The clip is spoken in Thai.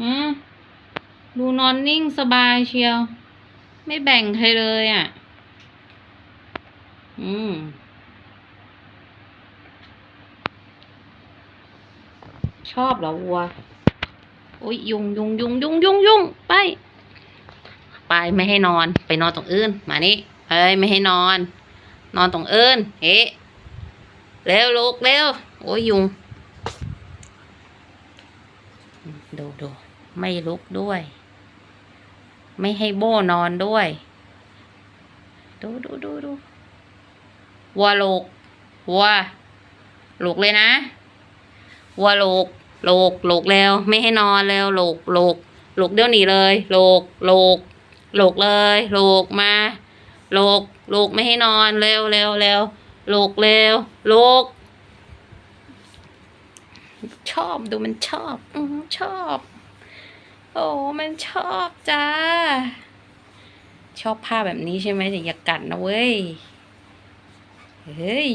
อืมดูนอนนิ่งสบายเชียว ไม่แบ่งใครเลยอะ อืมชอบเหรอวัว โอ้ยยุงยุงยุงยุงยุงยุงไป ไปไม่ให้นอน ไปนอนตรงอื่น มานี่เอ้ยไม่ให้นอน นอนตรงอื่นเฮ้เร็วลูกเร็วโอ้ยยุง ดูดูไม่ลุกด้วย ไม่ให้โบ้นอนด้วย ดูดูดูดูวัวลูกวัวลูกเลยนะวัวลูกลูกลูกเร็วไม่ให้นอนเร็วลูกลูกลูกเดี๋ยวหนีเลยลูกลูกลูกเลยลูกมาลูกลูกไม่ให้นอนเร็วเร็วเร็วลูกเร็วลูก ชอบดูมันชอบ อืชอบ โอ้มันชอบจ้า ชอบผ้าแบบนี้ใช่ไหมแต่อย่ากัดนะเว้ย เฮ้ย